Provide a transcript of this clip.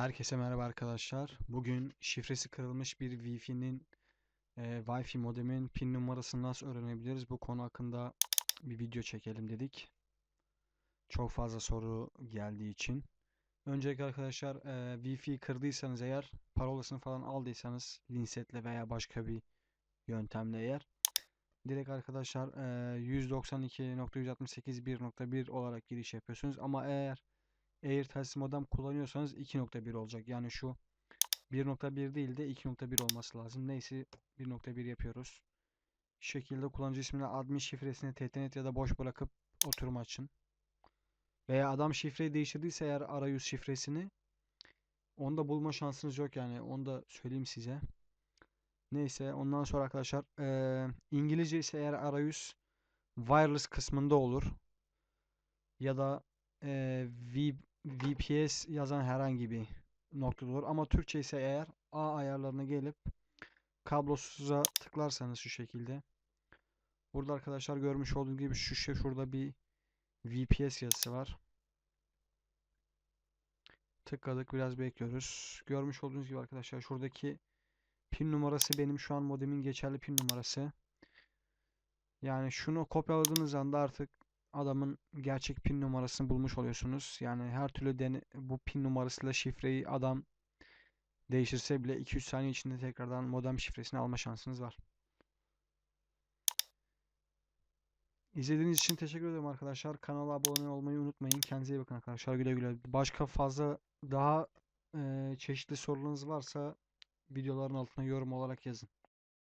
Herkese merhaba arkadaşlar. Bugün şifresi kırılmış bir Wi-Fi'nin e, Wi-Fi modemin pin numarasını nasıl öğrenebiliriz? Bu konu hakkında bir video çekelim dedik. Çok fazla soru geldiği için. Öncelikle arkadaşlar e, Wi-Fi kırdıysanız eğer parolasını falan aldıysanız Linset'le veya başka bir yöntemle eğer direkt arkadaşlar e, 192.168.1.1 olarak giriş yapıyorsunuz. Ama eğer Air telsiz modem kullanıyorsanız 2.1 olacak. Yani şu 1.1 değil de 2.1 olması lazım. Neyse 1.1 yapıyoruz. Şu şekilde kullanıcı ismini admin şifresini ttnet ya da boş bırakıp oturum açın. Veya adam şifreyi değiştirdiyse eğer arayüz şifresini onu da bulma şansınız yok yani. Onu da söyleyeyim size. Neyse ondan sonra arkadaşlar eee, İngilizce ise eğer arayüz wireless kısmında olur. Ya da V VPS yazan herhangi bir noktada olur. Ama Türkçe ise eğer A ayarlarına gelip kablosuza tıklarsanız şu şekilde. Burada arkadaşlar görmüş olduğunuz gibi şu şey şurada bir VPS yazısı var. Tıkladık biraz bekliyoruz. Görmüş olduğunuz gibi arkadaşlar şuradaki pin numarası benim şu an modemin geçerli pin numarası. Yani şunu kopyaladığınız anda artık adamın gerçek pin numarasını bulmuş oluyorsunuz. Yani her türlü dene bu pin numarasıyla şifreyi adam değiştirse bile 2-3 saniye içinde tekrardan modem şifresini alma şansınız var. İzlediğiniz için teşekkür ederim arkadaşlar. Kanala abone olmayı unutmayın. Kendinize iyi bakın arkadaşlar. Güle güle. Başka fazla daha eee, çeşitli sorularınız varsa videoların altına yorum olarak yazın.